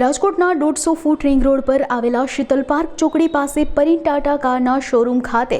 રાજકોટના દોઢસો foot ring road પર આવેલા શીતલ પાર્ક ચોકડી પાસે પરિન ટાટા કારના શોરૂમ ખાતે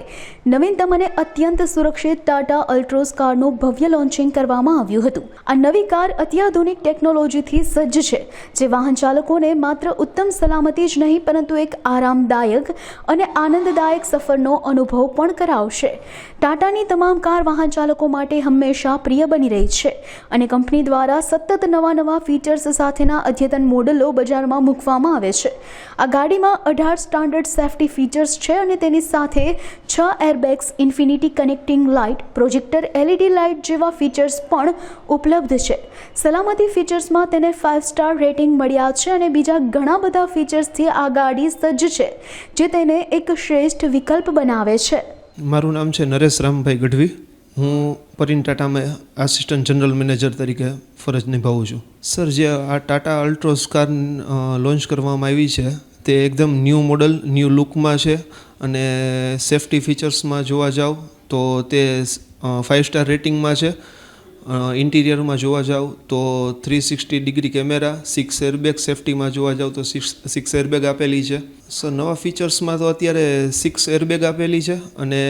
નવીનતમ અને અત્યંત સુરક્ષિત ટાટા અલ્ટ્રોસ કારનું ભવ્ય લોન્ચિંગ કરવામાં આવ્યું હતું. આ નવી કાર અત્યાધુનિક ટેકનોલોજીથી સજ્જ છે, જે વાહન ચાલકોને માત્ર ઉત્તમ સલામતી જ નહીં, પરંતુ એક આરામદાયક અને આનંદદાયક સફરનો અનુભવ પણ કરાવશે. ટાટાની તમામ કાર વાહન ચાલકો માટે હંમેશા પ્રિય બની રહી છે અને કંપની દ્વારા સતત નવા નવા ફીચર્સ સાથેના અદ્યતન મોડલો બજારમાં મૂકવામાં આવે છે. આ ગાડીમાં અઢાર સ્ટાન્ડર્ડ સેફ્ટી ફીચર્સ છે અને તેની સાથે છ airbags infinity connecting light projector LED light જેવા ફીચર્સ પણ ઉપલબ્ધ છે. સલામતી ફીચર્સમાં તેને ફાઇવ સ્ટાર રેટિંગ મળ્યા છે અને બીજા ઘણા બધા ફીચર્સથી આ ગાડી સજ્જ છે, જે તેને એક શ્રેષ્ઠ વિકલ્પ બનાવે છે. મારું નામ છે નરેશ રામભાઈ ગઢવી. હું પરિન ટાટામાં આસિસ્ટન્ટ જનરલ મેનેજર તરીકે ફરજ નિભાવું છું. સર જે આ ટાટા અલ્ટ્રોસ કાર લોન્ચ કરવામાં આવી છે, તે એકદમ ન્યૂ મોડલ ન્યૂ લુકમાં છે અને સેફ્ટી ફીચર્સમાં જોવા જાવ તો તે ફાઇવ સ્ટાર રેટિંગમાં છે. ઇન્ટિરિયરમાં જોવા જાવ તો three sixty degree camera six airbag સેફ્ટીમાં જોવા જાવ તો સિક્સ સિક્સ એરબેગ આપેલી છે. સર નવા ફીચર્સમાં તો અત્યારે સિક્સ એરબેગ આપેલી છે અને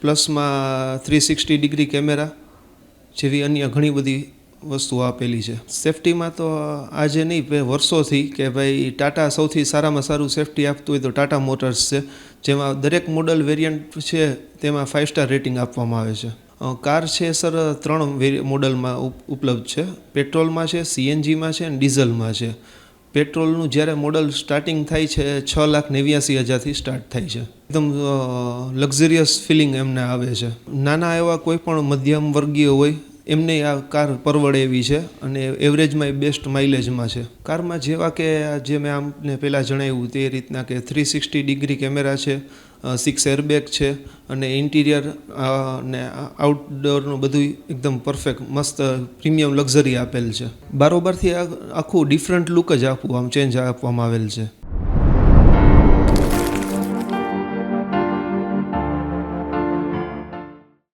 પ્લસમાં થ્રી સિક્સટી ડિગ્રી કેમેરા જેવી અન્ય ઘણી બધી વસ્તુઓ આપેલી છે. સેફ્ટીમાં તો આજે નહીં વર્ષોથી કે ભાઈ ટાટા સૌથી સારામાં સારું સેફ્ટી આપતું હોય તો ટાટા મોટર્સ છે, જેમાં દરેક મોડલ વેરિયન્ટ છે, તેમાં ફાઇવ સ્ટાર રેટિંગ આપવામાં આવે છે. કાર છે સર, ત્રણ મોડલમાં ઉપ- ઉપલબ્ધ છે. પેટ્રોલમાં છે, સીએનજીમાં છે અને ડીઝલમાં છે. પેટ્રોલનું જ્યારે મોડલ સ્ટાર્ટિંગ થાય છે, છ લાખ નેવ્યાસી હજારથી સ્ટાર્ટ થાય છે. એકદમ લક્ઝરિયસ ફિલિંગ એમને આવે છે. નાના એવા કોઈ પણ મધ્યમ વર્ગીય હોય એમને આ કાર પરવડે એવી છે અને એવરેજમાં એ બેસ્ટ માઇલેજમાં છે. કારમાં જેવા કે જે મેં આમને પહેલાં જણાવ્યું તે રીતના કે થ્રી સિક્સટી ડિગ્રી કેમેરા છે સિક્સ એરબેગ છે અને ઇન્ટિરિયર ને આઉટડોરનું બધું એકદમ પરફેક્ટ મસ્ત પ્રીમિયમ લક્ઝરી આપેલ છે. બારોબારથી આખું ડિફરન્ટ લુક જ આપવું આમ ચેન્જ આપવામાં આવેલ છે.